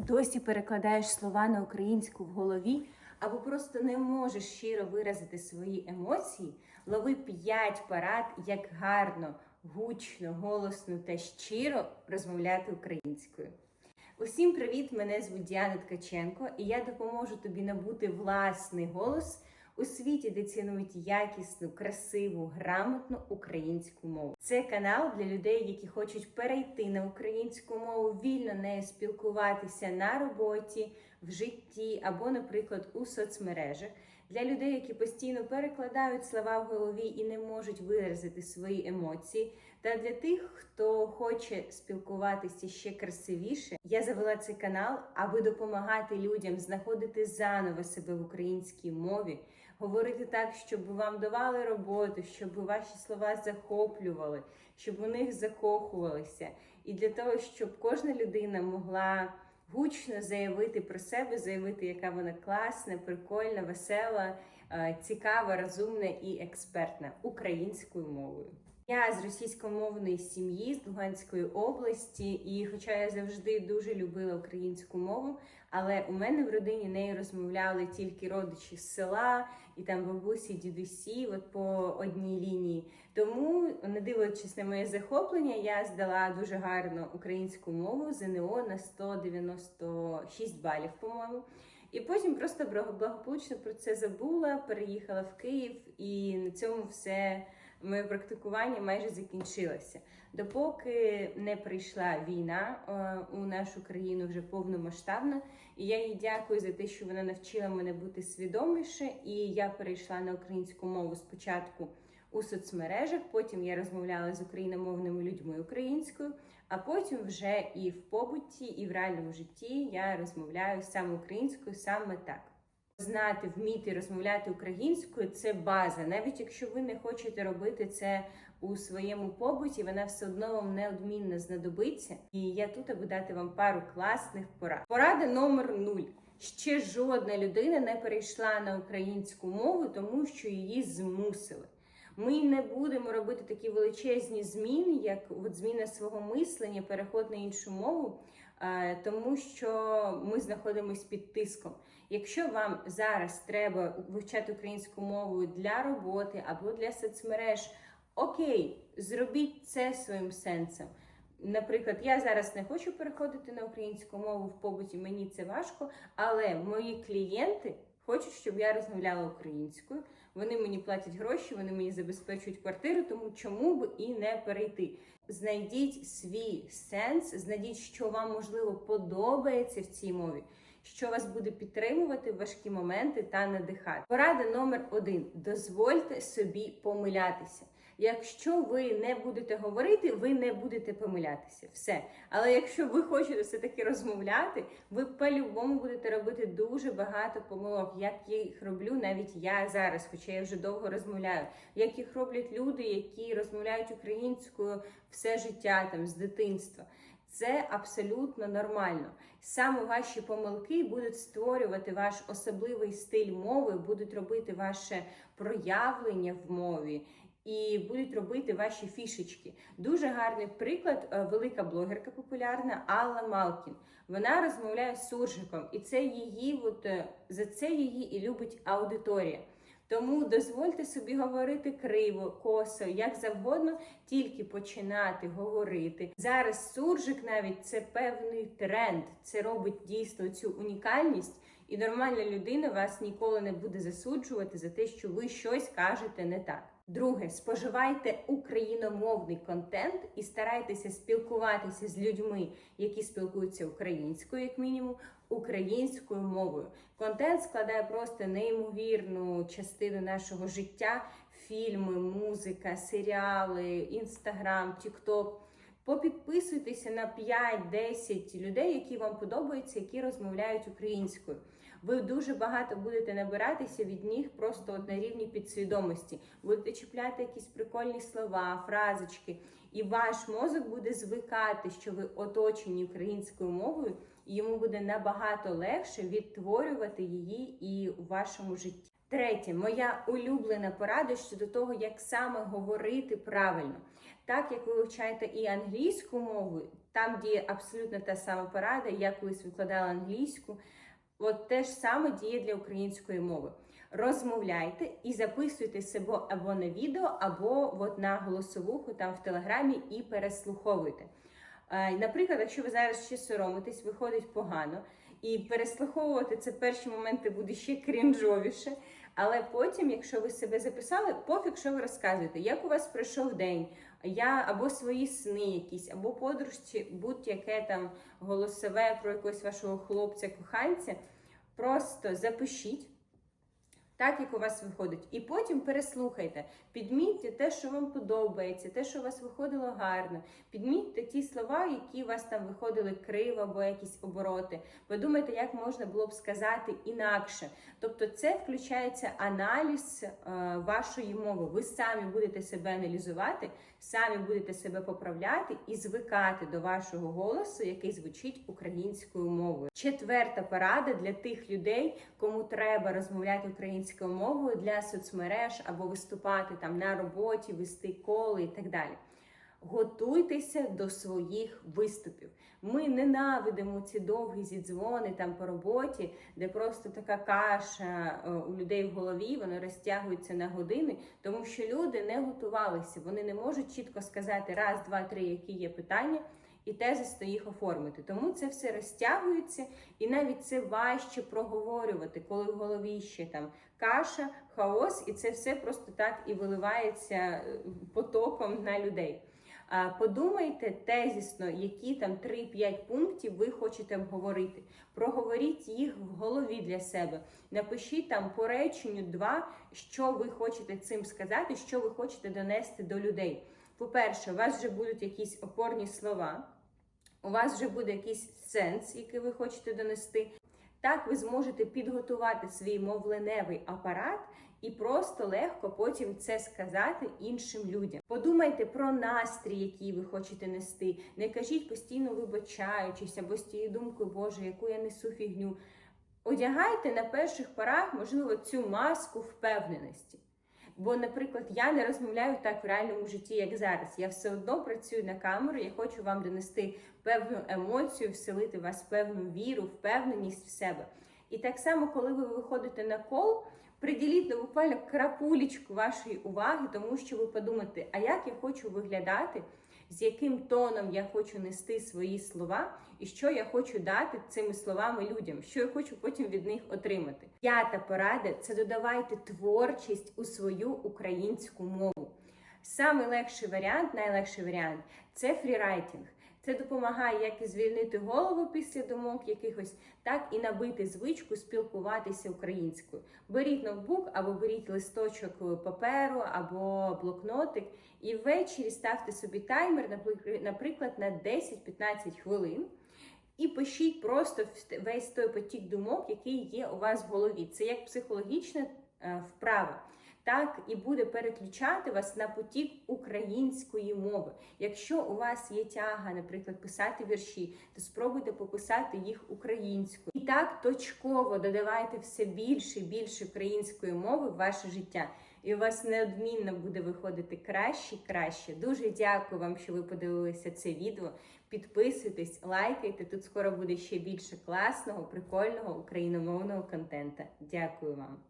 досі перекладаєш слова на українську в голові, або просто не можеш щиро виразити свої емоції, лови 5 парад, як гарно, гучно, голосно та щиро розмовляти українською. Усім привіт! Мене звуть Діана Ткаченко, і я допоможу тобі набути власний голос у світі, де цінують якісну, красиву, грамотну українську мову. Це канал для людей, які хочуть перейти на українську мову, вільно нею спілкуватися на роботі, в житті або, наприклад, у соцмережах. Для людей, які постійно перекладають слова в голові і не можуть виразити свої емоції. Та для тих, хто хоче спілкуватися ще красивіше, я завела цей канал, аби допомагати людям знаходити заново себе в українській мові, говорити так, щоб вам давали роботу, щоб ваші слова захоплювали, щоб у них закохувалися, і для того, щоб кожна людина могла гучно заявити про себе, заявити, яка вона класна, прикольна, весела, е, цікава, розумна і експертна українською мовою. Я з російськомовної сім'ї з Луганської області, і хоча я завжди дуже любила українську мову, але у мене в родині нею розмовляли тільки родичі з села і там бабусі, дідусі, от по одній лінії. Не дивлячись на моє захоплення, я здала дуже гарно українську мову ЗНО на 196 балів, по-моєму. І потім просто благополучно про це забула, переїхала в Київ, і на цьому все моє практикування майже закінчилося. Допоки не прийшла війна е, у нашу країну вже повномасштабна, і я їй дякую за те, що вона навчила мене бути свідоміше, і я перейшла на українську мову спочатку. У соцмережах, потім я розмовляла з україномовними людьми українською, а потім вже і в побуті, і в реальному житті я розмовляю саме українською, саме так. Знати, вміти розмовляти українською це база. Навіть якщо ви не хочете робити це у своєму побуті, вона все одно вам неодмінно знадобиться. І я тут, аби дати вам пару класних порад. Порада номер нуль. Ще жодна людина не перейшла на українську мову, тому що її змусили. Ми не будемо робити такі величезні зміни, як от зміна свого мислення, переход на іншу мову, тому що ми знаходимося під тиском. Якщо вам зараз треба вивчати українську мову для роботи або для соцмереж, окей, зробіть це своїм сенсом. Наприклад, я зараз не хочу переходити на українську мову в побуті, мені це важко, але мої клієнти хочуть, щоб я розмовляла українською. Вони мені платять гроші, вони мені забезпечують квартиру, тому чому б і не перейти. Знайдіть свій сенс, знайдіть, що вам можливо подобається в цій мові, що вас буде підтримувати в важкі моменти та надихати. Порада номер один: дозвольте собі помилятися. Якщо ви не будете говорити, ви не будете помилятися. Все. Але якщо ви хочете все-таки розмовляти, ви по-любому будете робити дуже багато помилок, як я їх роблю навіть я зараз, хоча я вже довго розмовляю, як їх роблять люди, які розмовляють українською все життя там з дитинства. Це абсолютно нормально. Саме ваші помилки будуть створювати ваш особливий стиль мови, будуть робити ваше проявлення в мові і будуть робити ваші фішечки. Дуже гарний приклад, е, велика блогерка популярна Алла Малкін. Вона розмовляє з суржиком, і це її, от, е, за це її і любить аудиторія. Тому дозвольте собі говорити криво, косо, як завгодно, тільки починати говорити. Зараз суржик навіть це певний тренд. Це робить дійсно цю унікальність, і нормальна людина вас ніколи не буде засуджувати за те, що ви щось кажете не так. Друге, споживайте україномовний контент і старайтеся спілкуватися з людьми, які спілкуються українською, як мінімум, українською мовою. Контент складає просто неймовірну частину нашого життя: фільми, музика, серіали, інстаграм, тікток. Попідписуйтеся на 5-10 людей, які вам подобаються, які розмовляють українською. Ви дуже багато будете набиратися від них просто на рівні підсвідомості. Будете чіпляти якісь прикольні слова, фразочки, і ваш мозок буде звикати, що ви оточені українською мовою, і йому буде набагато легше відтворювати її і у вашому житті. Третє, моя улюблена порада щодо того, як саме говорити правильно. Так як ви вивчаєте і англійську мову, там діє абсолютно та сама порада, я колись викладала англійську. От те ж саме діє для української мови. Розмовляйте і записуйте себе або на відео, або от на голосовуху там в телеграмі і переслуховуйте. Е, Наприклад, якщо ви зараз ще соромитесь, виходить погано, і переслуховувати це перші моменти буде ще крінжовіше. Але потім, якщо ви себе записали, пофіг, що ви розказуєте, як у вас пройшов день, я або свої сни якісь, або подружці, будь-яке там голосове про якогось вашого хлопця, коханця, просто запишіть. Так, як у вас виходить, і потім переслухайте, підмітьте те, що вам подобається, те, що у вас виходило гарно. Підмітьте ті слова, які у вас там виходили криво або якісь обороти. Подумайте, як можна було б сказати інакше. Тобто, це включається аналіз е, вашої мови. Ви самі будете себе аналізувати, самі будете себе поправляти і звикати до вашого голосу, який звучить українською мовою. Четверта порада для тих людей, кому треба розмовляти українською мовою для соцмереж або виступати там на роботі, вести коли і так далі. Готуйтеся до своїх виступів. Ми ненавидимо ці довгі зідзвони там по роботі, де просто така каша е, у людей в голові, вони розтягуються на години, тому що люди не готувалися, вони не можуть чітко сказати раз, два, три, які є питання, і тезисто їх оформити. Тому це все розтягується, і навіть це важче проговорювати, коли в голові ще там каша, хаос, і це все просто так і виливається е, потоком на людей. Подумайте тезісно, які там 3-5 пунктів ви хочете обговорити. Проговоріть їх в голові для себе. Напишіть там по реченню два, що ви хочете цим сказати, що ви хочете донести до людей. По-перше, у вас вже будуть якісь опорні слова, у вас вже буде якийсь сенс, який ви хочете донести. Так ви зможете підготувати свій мовленевий апарат і просто легко потім це сказати іншим людям. Подумайте про настрій, який ви хочете нести. Не кажіть постійно вибачаючись або з тією думкою, Боже, яку я несу фігню. Одягайте на перших порах, можливо, цю маску впевненості. Бо, наприклад, я не розмовляю так в реальному житті, як зараз. Я все одно працюю на камеру, я хочу вам донести певну емоцію, вселити в вас певну віру, впевненість в себе. І так само, коли ви виходите на кол, приділіть ну, буквально крапулечку вашої уваги, тому що ви подумаєте, а як я хочу виглядати, з яким тоном я хочу нести свої слова, і що я хочу дати цими словами людям, що я хочу потім від них отримати. П'ята порада це додавайте творчість у свою українську мову. Самий легший варіант, найлегший варіант це фрірайтинг. Це допомагає як і звільнити голову після думок якихось, так і набити звичку спілкуватися українською. Беріть ноутбук або беріть листочок паперу або блокнотик, і ввечері ставте собі таймер, наприклад, на 10-15 хвилин. І пишіть просто весь той потік думок, який є у вас в голові. Це як психологічна е, вправа так і буде переключати вас на потік української мови. Якщо у вас є тяга, наприклад, писати вірші, то спробуйте пописати їх українською. І так точково додавайте все більше і більше української мови в ваше життя. І у вас неодмінно буде виходити краще краще. Дуже дякую вам, що ви подивилися це відео. Підписуйтесь, лайкайте. Тут скоро буде ще більше класного, прикольного україномовного контенту. Дякую вам.